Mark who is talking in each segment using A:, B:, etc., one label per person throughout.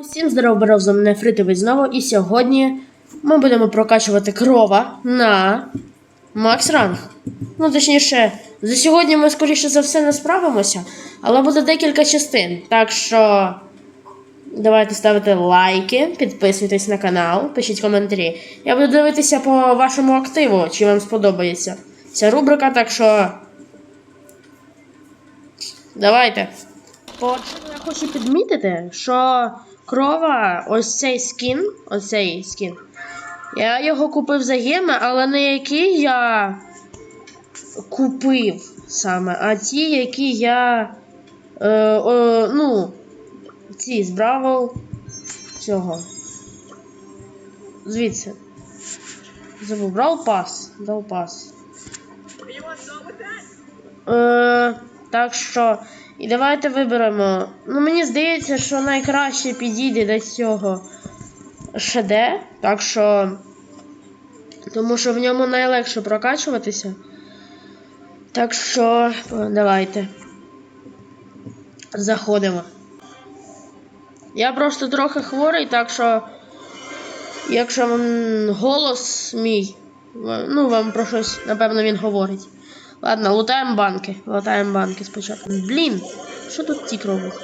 A: Усім здорово, мене Фритовий знову. І сьогодні ми будемо прокачувати крова на Макс Ранг. Ну, точніше, за сьогодні ми, скоріше за все, не справимося, але буде декілька частин. Так що давайте ставити лайки, підписуйтесь на канал, пишіть коментарі. Я буду дивитися по вашому активу, чи вам сподобається ця рубрика, так що. Давайте. Я хочу підмітити, що крова, ось цей скін, ось цей скін. Я його купив за геми, але не який я купив саме, а ті, які я. Е, е, ну, ці з Бравл цього. Звідси. Забув, Брал Пас. Брал Пас. Е, так що. І давайте виберемо. Ну, мені здається, що найкраще підійде до цього ШД. Так що. Тому що в ньому найлегше прокачуватися. Так що, давайте. Заходимо. Я просто трохи хворий, так що. Якщо вам голос мій, ну вам про щось, напевно, він говорить. Ладно, лутаємо банки. Лутаємо банки спочатку. Блін, що тут тік робить?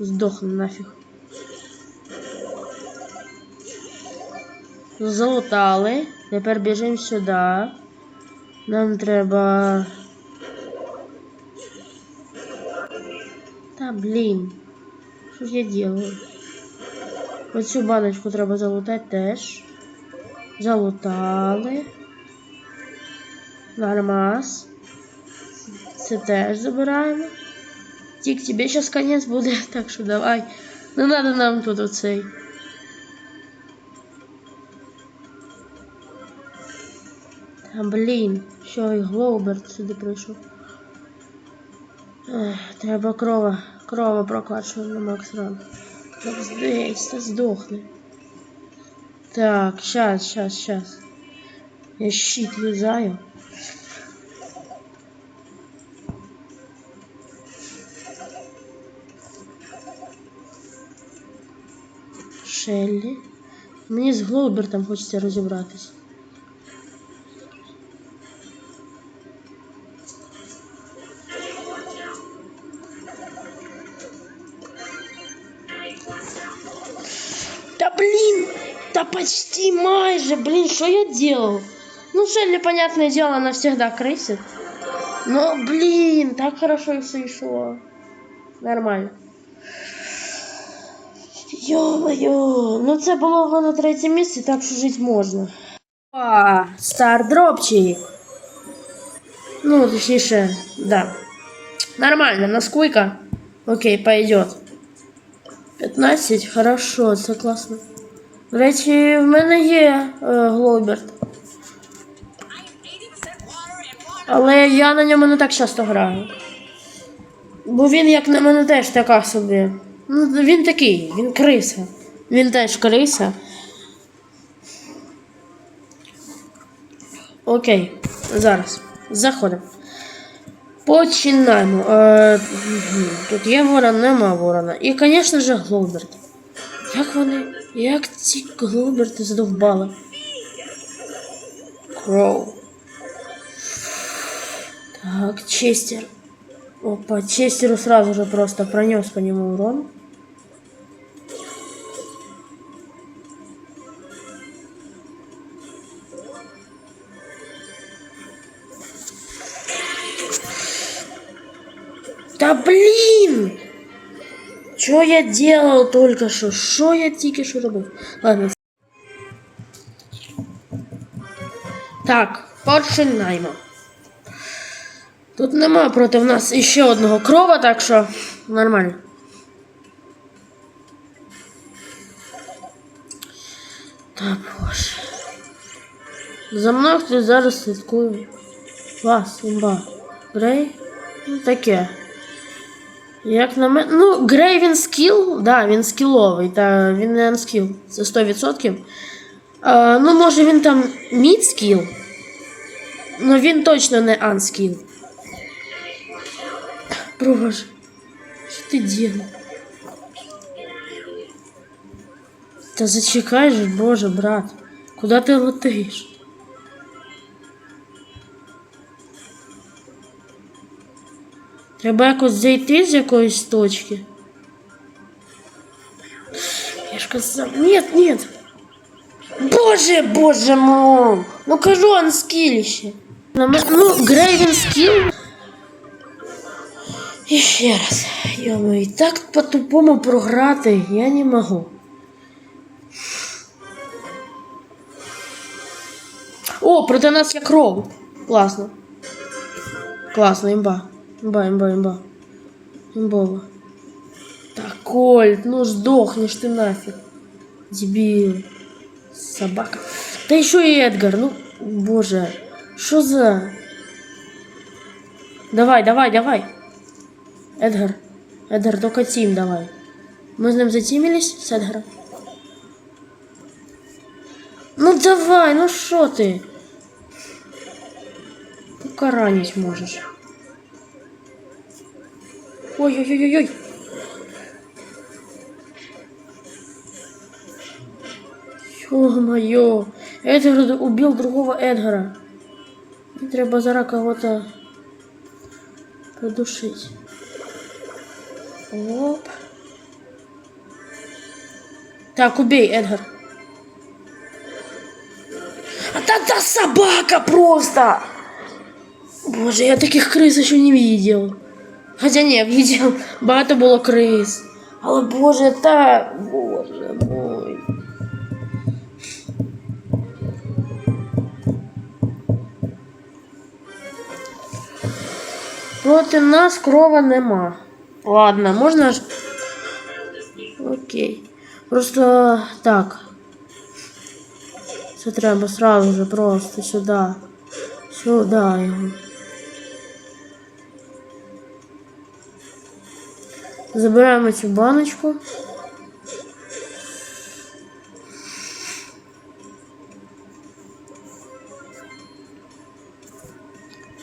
A: Здохне нафіг. Залутали. Тепер біжимо сюди. Нам треба. Та блін. Що ж я делаю? Оцю баночку треба залутати теж. Залутали. Нормас. Це теж забираємо. Тік, тебе сейчас конец буде, так що давай. Не надо нам тут оцей. Та блін, що і Глоуберт сюди прийшов. Треба крова. Крова прокачуємо на Макс Ран. Так здесь, та здохне. Так, щас, щас, щас. Я щит юзаю. Шеллі. Мені з Глоубертом хочеться розібратись. Да блин! Да почти майже! Блин, что я делал? Ну, Шелли, понятное дело, она всегда крысит. Но, блин, так хорошо все шло. Нормально. Йо-моє, ну це було на третьому місці, так що жити можна. А, стардропчик. Ну, точніше, да. Нормально, насколько? Окей, пойдет. 15, хорошо, це класно. До речі, в мене є е, Глоберт. Але я на ньому не так часто граю. Бо він, як на мене, теж така собі. Ну, він такий, він криса. Він теж криса. Окей, зараз. Заходимо. Починаємо. Е, тут є ворон, нема ворона. І, звісно ж, Глоберт. Як вони. Як ці Глоберти задовбали? Кроу. Так, Честер. Опа, Честеру сразу же просто пронес по нему урон. Что я делал только что? Что я тільки що робив? Ладно. Так, починаємо. Тут нема проти нас ще одного крова, так що нормально. Та боже. За мною хтось зараз слідкує. Вас, імба. Грей? Ну таке. Як на мене. Ну, Грей він скіл, да, він скіловий, та він не анскіл. Це 100%. А, ну, може він там мід скіл. Ну він точно не анскіл. Боже, що ти діла? Та зачекай же, боже, брат. Куди ти летиш? Треба якось зайти з якоїсь точки. Я ж казав, нет, нет. Боже, боже мой! Ну кажу он скіліще. Ну, Грейвен скіл. І ще раз. Йому і так по-тупому програти я не можу. О, проти нас є кров. Класно. Класно, імба. Імба, імба, імба. Імбова. Так, Кольт, ну сдохнешь ты нафиг. Дебил. Собака. Да еще и Эдгар, ну, боже. Что за... Давай, давай, давай. Эдгар. Эдгар, только тим давай. Мы с ним затимились с Эдгаром? Ну давай, ну что ты? Покаранить можешь. Ой-ой-ой-ой. Ё-моё! Эдгар убил другого Эдгара. Мне треба зараз кого-то придушить. Оп. Так, убей, Эдгар. А та та собака просто! Боже, я таких крыс еще не видел. Хотя не, видел. Багато було крис. Але боже, та. Боже мой. Проти нас крова нема. Ладно, можна ж. Окей. Просто так. Це треба сразу же просто сюди. Сюди його. Забираємо цю баночку.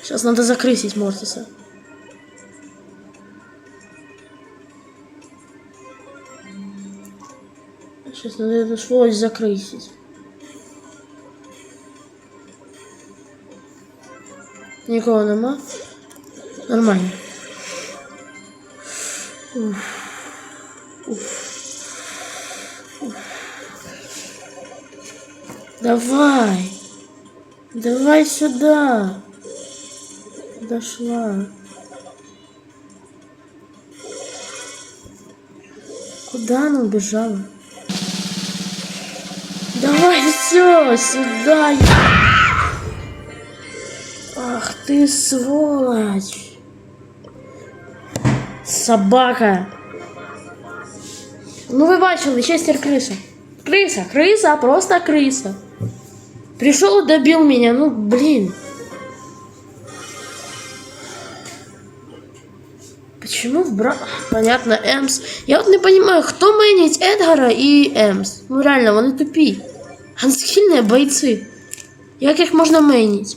A: Сейчас надо закрысить Мортиса. Сейчас надо эту сволочь закрысить. Нікого нема. Нормально. Давай. Давай сюда. Дошла. Куда она убежала? Давай все сюда. Ах ты сволочь Собака. Ну ви бачили, Честер криса. Крыса, крыса, просто крыса. Пришел и добил меня, ну блин. Почему в бра... Понятно, Эмс. Я вот не понимаю, кто мэнить Эдгара и Эмс. Ну реально, вони тупі. Анскільні бойці. Як їх можна мэнить?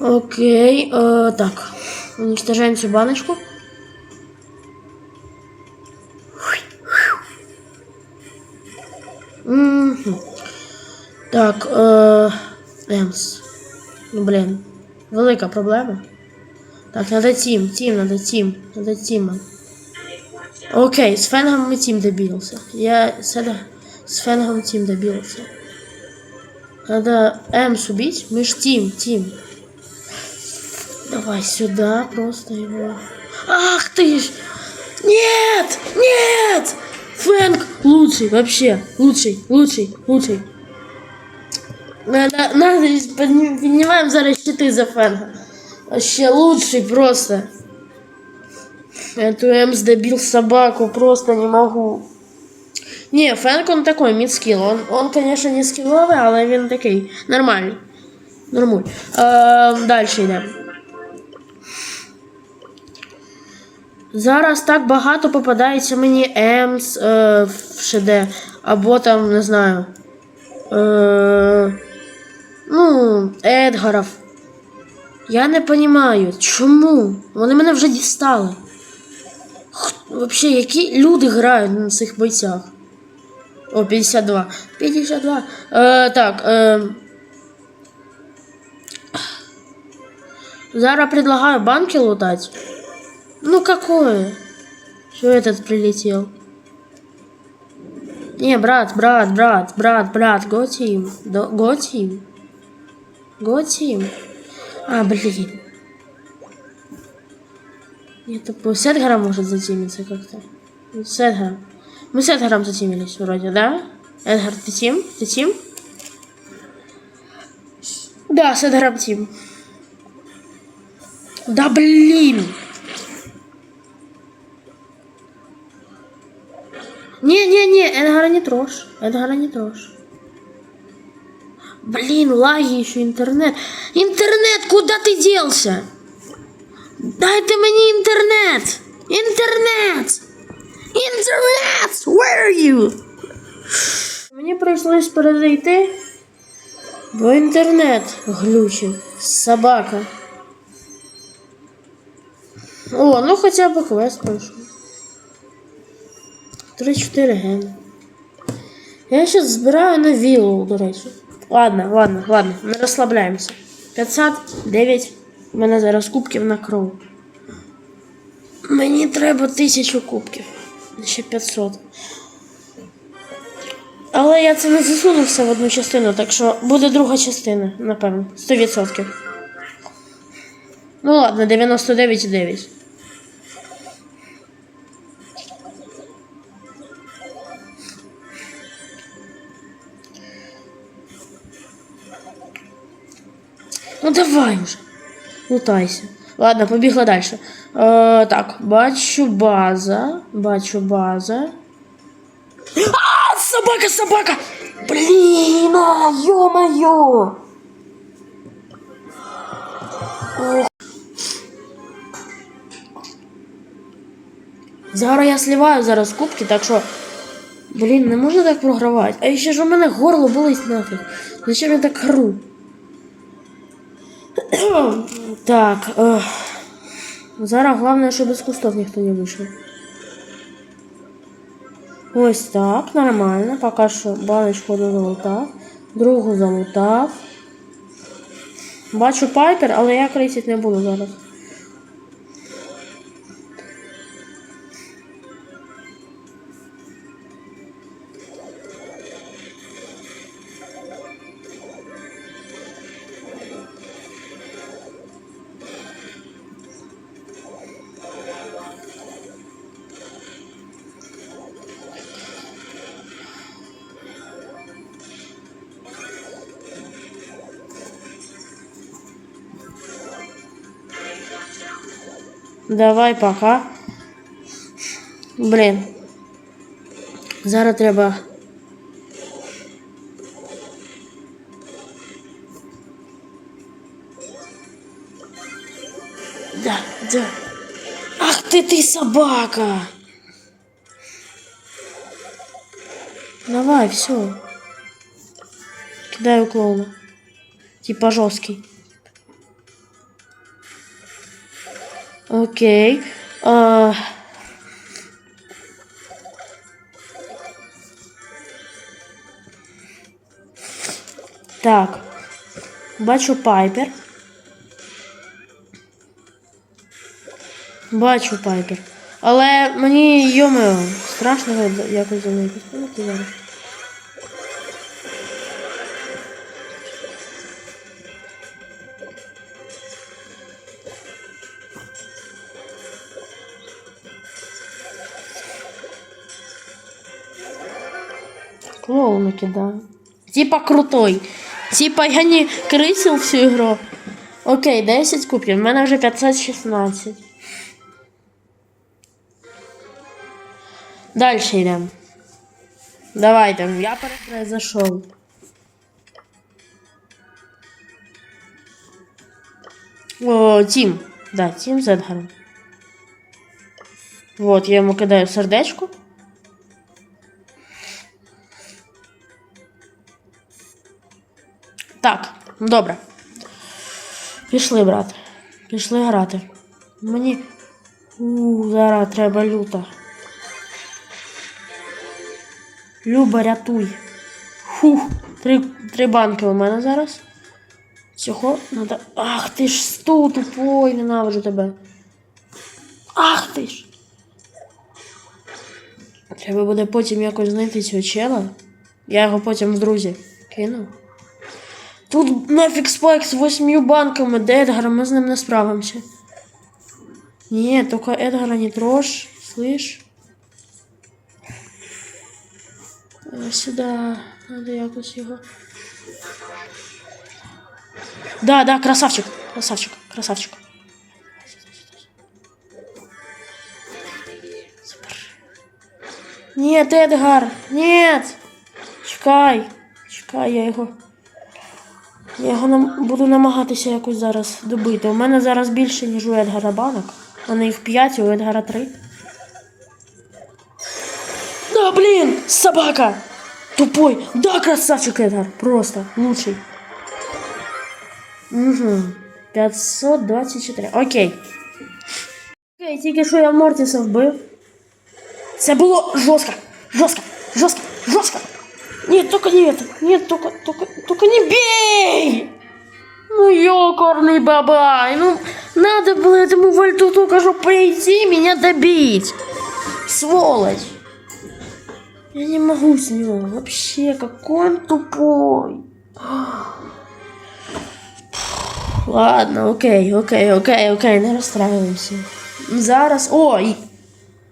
A: Окей, э, так. Уничтожаем цю баночку. Так, е, Емс. Ну, блін. Велика проблема. Так, надо тім, тім, надо тім, надо тіма. Окей, с Фенгом мы тим добился. Я с, это, с Фенгом тим добился. Надо Эмс убить. Мы ж тим, тим. Давай сюда просто его. Ах ты ж! Нет! Нет! Фэнк лучший, вообще. Лучший, лучший, лучший. Надо, надо подним- поднимаем зараз щиты за Фэнка. Вообще лучший просто. Эту Эмс добил собаку, просто не могу. Не, Фэнк он такой, мидскилл. Он, он, конечно, не скилловый, але він такий. Нормальний. Нормуль. Е, дальше йдемо. Зараз так багато попадається мені Емс е, в ШД, або там, не знаю. Е, ну, Едгаров. Я не розумію, чому? Вони мене вже дістали. Вообще, які люди грають на цих бойцях? О, 52. 52. Е, так. Е, Зара предлагаю банки лутать. Ну какое? Что этот прилетел? Не, брат, брат, брат, брат, брат, го тим. До- Го тим. Го тим. А, блин. Это по с Эдгаром может затимиться как-то. С Эдгаром. Мы с Эдгаром затимились вроде, да? Эдгар, ты тим? Ты тим? Да, с Эдгаром тим. Да блин! Не-не-не, Эдгара не трожь. Эдгара не трожь. Блин, лаги еще интернет. Интернет, куда ты делся? Дайте мені інтернет! Інтернет! Інтернет! Where are you? Мені прийшлось перезайти, бо інтернет глючив. Собака. О, ну хоча б квест пройшов. 3-4 гени. Я сейчас збираю на віллу, до речі. Ладно, ладно, ладно, не розслабляємося. 509. У мене зараз кубків на кров. Мені треба тисячу кубків. Ще 500. Але я це не засунув все в одну частину, так що буде друга частина, напевно. 100%. Ну ладно, 99,9. Ну давай уже. Лутайся. Ладно, побігла далі. Е, так, бачу база. Бачу база. А, собака, собака! Блін, ё-моё! Зараз я сливаю зараз кубки, так що. Блін, не можна так програвати. А ще ж у мене горло болить нафіг. Зачем я так кру? Так. Ох. Зараз головне, щоб без кустов ніхто не вийшов. Ось так, нормально. Поки що баночку одну залутав, другу залутав. Бачу пайпер, але я крисити не буду зараз. Давай пока. Блін. Зараз треба. Да, да. Ах ты ты собака! Давай, все. Кидаю клоуна. Типа жесткий. Окей. А... Так. Бачу пайпер. Бачу пайпер. Але мені йомо страшно якось за підходити зараз. Клоуна кидаю. Типа крутой. Типа я не крысил всю игру. Окей, 10 кубків. У мене вже 516. Дальше йдемо. Давайте, я перезайшов. О, Тім. Да, Тім з Едгаром. Вот, я йому кидаю сердечко. Так, добре. Пішли, брат. Пішли грати. Мені. У, зараз треба люта. Люба, рятуй. Фух, три, три банки у мене зараз. Цього надо. Ах ти ж стул тупой, ненавиджу тебе. Ах ти ж. Треба буде потім якось знайти цього чела. Я його потім в друзі кину. Тут нафіг спайк з восьмью банками, де Едгар, ми з ним не справимося. Ні, тільки Едгара не трожь, слышь? Е, Сюди, надо якось його. Да, да, красавчик, красавчик, красавчик. Нет, Эдгар, нет! Чекай, чекай, я його. Я його нам... буду намагатися якось зараз добити. У мене зараз більше, ніж у Едгара банок. У їх 5, у Едгара 3. Да, блин, собака! Тупой. Да, красавчик Эдгар. Просто лучший. Угу. 524. Окей. Окей, тільки що я Мортіса вбив. Це було жорстко. Жорстко. Жорстко. Жорстко. Нет, только не это. Нет, только, только, только не бей! Ну, ёкарный бабай. Ну, надо было этому вальту только что прийти меня добить. Сволочь. Я не могу с ним. Вообще, какой он тупой. Ладно, окей, окей, окей, окей, не розстраюємося. Зараз. Ой!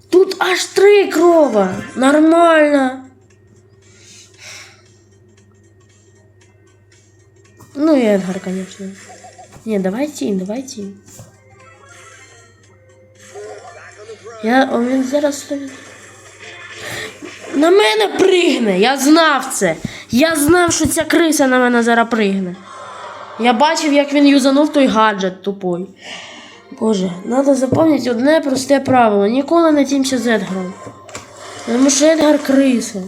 A: Тут аж три крова! Нормально. Ну и Эдгар, конечно. Не, давай тінь, давай тінь. Я, о, він зараз стоїть. На мене пригне! Я знав це! Я знав, що ця криса на мене зараз пригне. Я бачив, як він юзанув той гаджет тупой. Боже, треба запам'ятати одне просте правило. Ніколи не тімся з Едгаром. Тому що Едгар криса.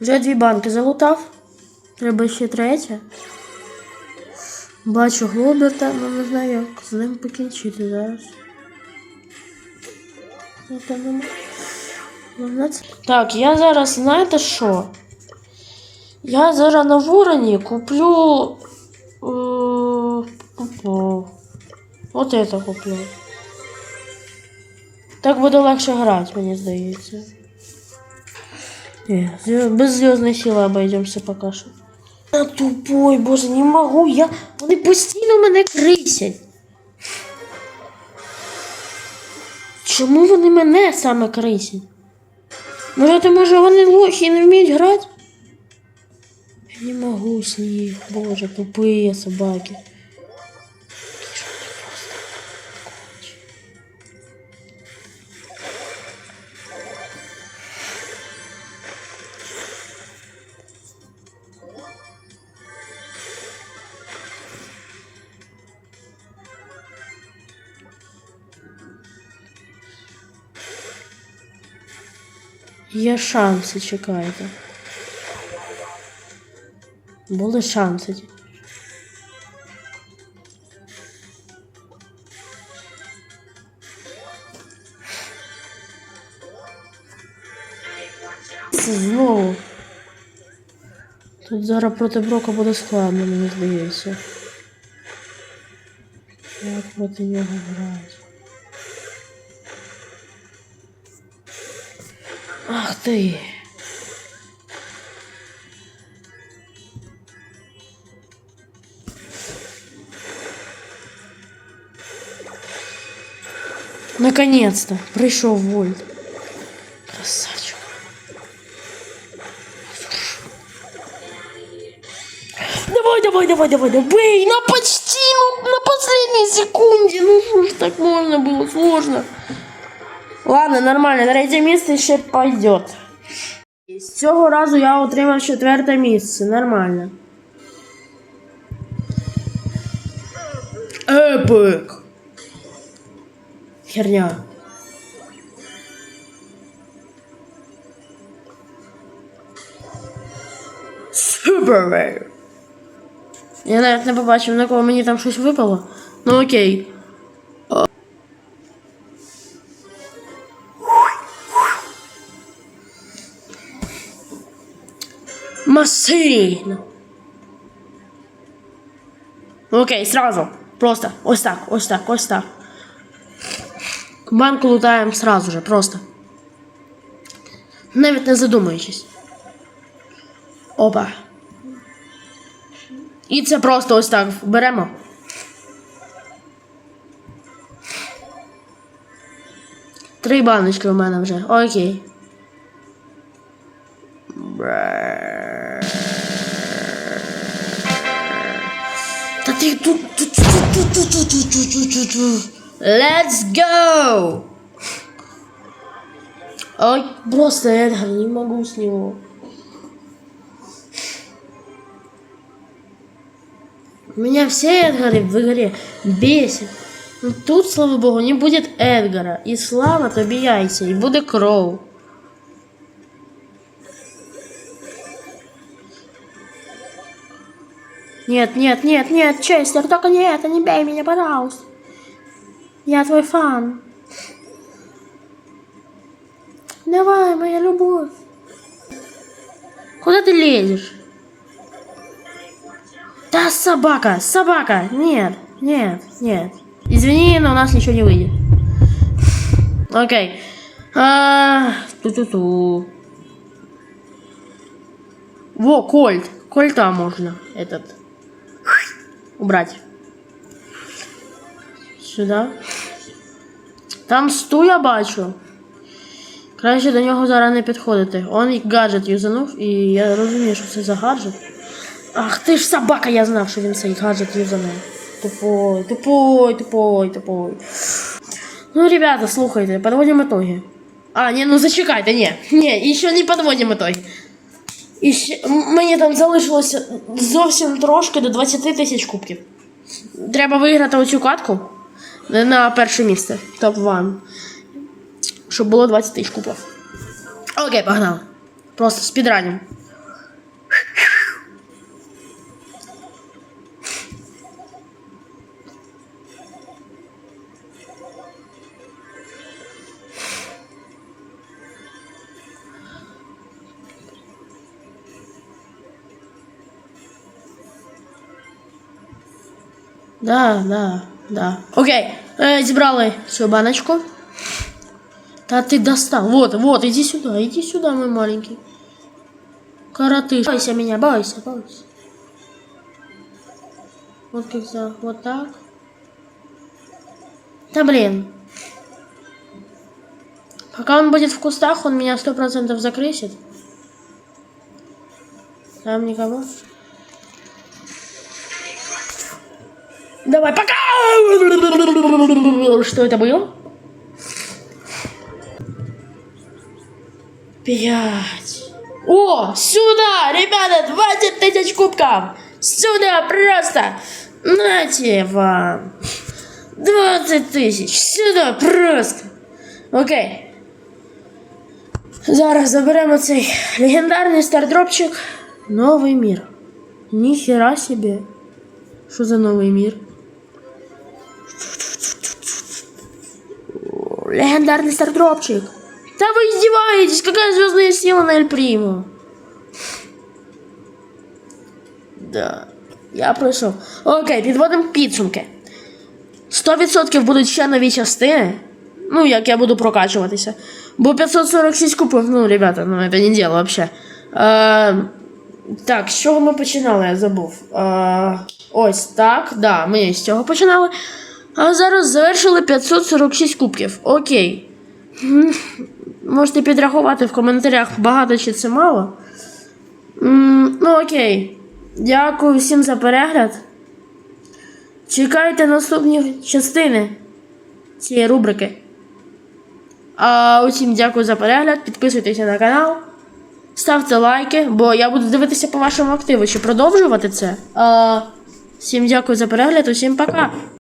A: Вже дві банки залутав. Треба ще третя. Бачу Глоберта, але не знаю, як з ним покінчити зараз. Ну, Так, я зараз, знаєте що? Я зараз на вороні куплю. Е, опа. От это куплю. Так буде легше грати, мені здається. Ні, без зв'язної сили обойдемося поки що. Я тупой, боже, не можу. Я... Вони постійно мене крисять. Чому вони мене саме крисять? Може, то може вони лохи і не вміють грати? Я не можу з них, боже, тупые собаки. Є шанси, чекайте. Були шанси. Знову. Тут зараз проти Брока буде складно, мені здається. Як проти нього грати? Ти. Наконец-то прийшов Вольт. Красавчик. Давай, давай, давай, давай, давай. На почти, ну, на последней секунде. Ну, что ж так можно было, сложно. Ладно, нормально, третє місце ще пойдет. З цього разу я отримав четверте місце, нормально. Епик. Херня. Супер. Я навіть не побачив, на кого мені там щось випало. Ну окей. Масильно. Окей, сразу. Просто ось так, ось так, ось так. Банку лутаємо сразу же, просто. Навіть не задумуючись. Опа. І це просто ось так беремо. Три баночки у мене вже. Окей. Let's go! Ой, просто Эдгар, не могу с него. Меня все Эдгары в игре бесят. Ну тут, слава богу, не будет Эдгара. И слава тобі яйця, і буде кров. Нет, нет, нет, нет, Честер, только не это, не бей меня, пожалуйста. Я твой фан. Давай, моя любовь. Куда ты лезешь? Да, собака, собака. Нет, нет, нет. Извини, но у нас ничего не выйдет. Окей. А, Ту-ту-ту. Во, кольт. Кольта можно этот убрать. Сюда. Там сту я бачу. Краще до нього зараз не підходити. Он гаджет юзанув, і я розумію, що це за гаджет. Ах ти ж собака, я знав, що він цей гаджет юзанув. Тупой, тупой, тупой, тупой. Ну, ребята, слухайте, подводим итоги. А, ні, ну зачекайте, ні. Ні, ще не подводимо итоги. І ще, мені там залишилося зовсім трошки до 20 тисяч кубків. Треба виграти оцю катку на перше місце. Топ-1. Щоб було 20 тисяч кубів. Окей, погнали. Просто спідранім. Да, да, да. Окей, е, зібрали цю баночку. Та ти достал. Вот, вот, иди сюда, иди сюда, мой маленький. Коротыш. Бойся меня, бойся, бойся. Вот как за, вот так. Да блин. Пока он будет в кустах, он меня сто процентов закрысит. Там никого. Давай, пока! Что это было? Пять. О, сюда, ребята, 20 тысяч кубков. Сюда просто. Нате вам. 20 тисяч. Сюда просто. Окей. Зараз заберемо цей легендарний стардропчик. Новий мір. Ніхера собі. Що за новий мір? Легендарный стардропчик. Да вы издеваетесь, какая звездная сила на Эль Приму? Да, я пройшов. Окей, підводимо підсумки. 100% будуть ще нові частини. Ну, як я буду прокачуватися. Бо 546 купив, ну, ребята, ну це не діло вообще. Е, так, з чого ми починали, я забув. Е, ось так, да, ми з цього починали. А зараз завершили 546 кубків. Окей. Можете підрахувати в коментарях, багато чи це мало. Ну, окей. Дякую всім за перегляд. Чекайте наступні частини цієї рубрики. А усім дякую за перегляд. Підписуйтеся на канал. Ставте лайки, бо я буду дивитися по вашому активу, чи продовжувати це. А, всім дякую за перегляд, усім пока.